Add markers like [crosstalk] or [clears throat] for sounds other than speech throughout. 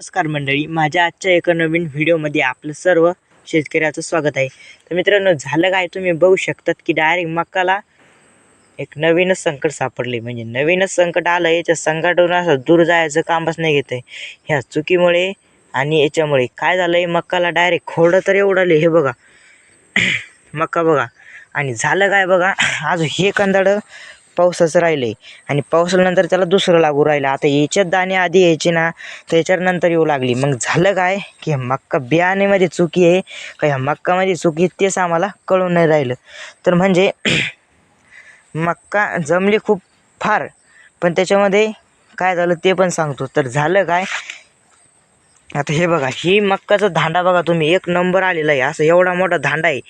नमस्कार मंडळी माझ्या आजच्या एका नवीन व्हिडिओमध्ये आपलं सर्व शेतकऱ्याचं स्वागत आहे. तर मित्रांनो झालं काय? तुम्ही बघू शकतात की डायरेक्ट मक्काला एक नवीनच संकट सापडले. म्हणजे नवीनच संकट आलं याच्या संकटातून असं दूर जायचं कामच नाही घेत आहे. ह्या चुकीमुळे आणि याच्यामुळे काय झालं आहे मक्काला डायरेक्ट खोडं तर एवढं हे बघा [coughs] मक्का बघा. आणि झालं काय बघा? आज हे कंदाडं पावसाचं राहिलं आहे आणि पावसानंतर त्याला दुसरं लागू राहिलं. आता याच्यात दाणे आधी यायचे ना तर याच्यानंतर येऊ लागली. मग झालं काय? की ह्या मक्का बियाणेमध्ये चुकी आहे. का ह्या मक्कामध्ये चुकी तेच आम्हाला कळून नाही राहिलं. तर म्हणजे [clears throat] मक्का जमली खूप फार. पण त्याच्यामध्ये काय झालं ते पण सांगतो. तर झालं काय? आता हे बघा ही मक्काचा धांडा बघा तुम्ही एक नंबर आलेला आहे. असं एवढा मोठा धांडा आहे.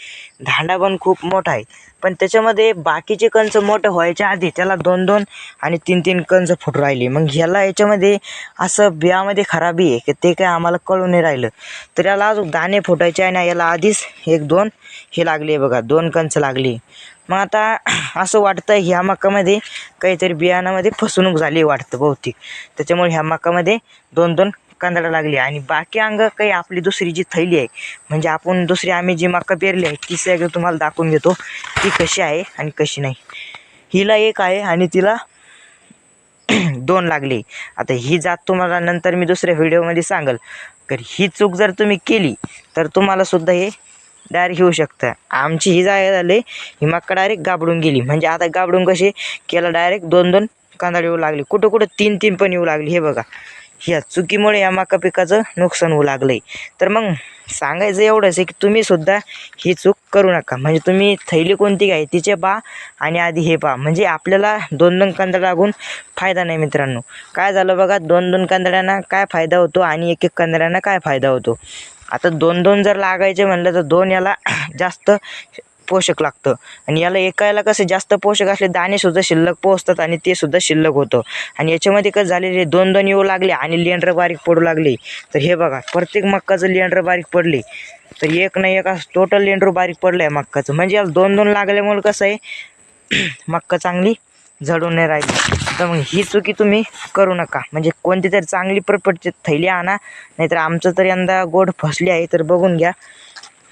धांडा पण खूप मोठा आहे. पण त्याच्यामध्ये बाकीचे कंच मोठं व्हायच्या आधी त्याला दोन दोन आणि तीन तीन कंच फुटू राहिली. मग ह्याला याच्यामध्ये असं बियामध्ये खराबी आहे की ते काय आम्हाला कळून नाही राहिलं. तर याला अजून दाणे फुटायचे आहे ना याला आधीच एक दोन हे लागले बघा दोन कंच लागली मग आता [clears throat] असं वाटतं ह्या मक्कामध्ये काहीतरी बियाणामध्ये फसवणूक झाली वाटतं बहुतेक. त्याच्यामुळे ह्या मक्कामध्ये दोन दोन कंदाला लागली. आणि बाकी अंग काही आपली दुसरी जी थैली आहे म्हणजे आपण दुसरी आम्ही जी मक्का पेरली आहे ती सगळं तुम्हाला दाखवून देतो. ती कशी आहे आणि कशी नाही. हिला एक आहे आणि तिला [clears throat] दोन लागले. आता ही जात तुम्हाला नंतर मी दुसऱ्या व्हिडिओमध्ये सांगल. तर ही चूक जर तुम्ही केली तर तुम्हाला सुद्धा हे डायरेक्ट येऊ शकतं. आमची ही जागा झाली ही मक्का डायरेक्ट गाबडून गेली. म्हणजे आता गाबडून कसे केला डायरेक्ट दोन दोन कांदा येऊ लागले. कुठं कुठं तीन तीन पण येऊ लागली. हे बघा. ह्या चुकीमुळे या मका पिकाचं नुकसान होऊ लागलं आहे तर मग सांगायचं एवढंच आहे की तुम्ही सुद्धा ही चूक करू नका. म्हणजे तुम्ही थैली कोणती काय तिचे पा आणि आधी हे पा. म्हणजे आपल्याला दोन दोन कांदा लागून फायदा नाही मित्रांनो. काय झालं बघा दोन दोन कांदळ्यांना काय फायदा होतो आणि एक एक कांदळ्यांना काय फायदा होतो. आता दोन दोन जर लागायचे म्हणलं तर दोन याला [clears throat] जास्त पोषक लागतं. आणि याला एकायला कसं जास्त पोषक असले दाणेसुद्धा शिल्लक पोहोचतात आणि ते सुद्धा शिल्लक होतं. आणि याच्यामध्ये कसं झालेले दोन दोन येऊ लागले आणि लेंडर बारीक पडू लागले. तर हे बघा प्रत्येक मक्काचं लेंडर बारीक पडले. तर एक नाही एक असं टोटल लेंडर बारीक पडलं आहे मक्काचं. म्हणजे याला दोन दोन लागल्यामुळे कसं आहे [clears throat] मक्का चांगली झडून नाही राहिली. तर मग ही चुकी तुम्ही करू नका. म्हणजे कोणती तरी चांगली प्रपटची थैली आणा नाहीतर आमचं तर यंदा गोड फसली आहे तर बघून घ्या.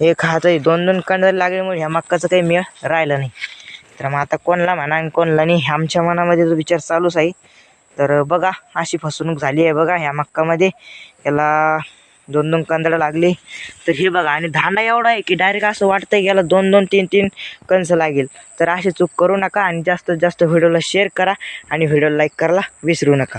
हे खातं दोन दोन कंड लागल्यामुळे ह्या मक्काचं काही मेळ राहिलं नाही. तर मग आता कोणला म्हणा आणि कोणला नाही आमच्या मनामध्ये जो विचार चालूच आहे. तर बघा अशी फसवणूक झाली आहे बघा ह्या मक्कामध्ये. याला दोन दोन कांदडं लागले. तर हे बघा आणि धांडा एवढा आहे की डायरेक्ट असं वाटतं की याला दोन दोन तीन तीन कंस लागेल. तर अशी चूक करू नका आणि जास्तीत जास्त व्हिडिओला शेअर करा आणि व्हिडिओला लाईक करायला विसरू नका.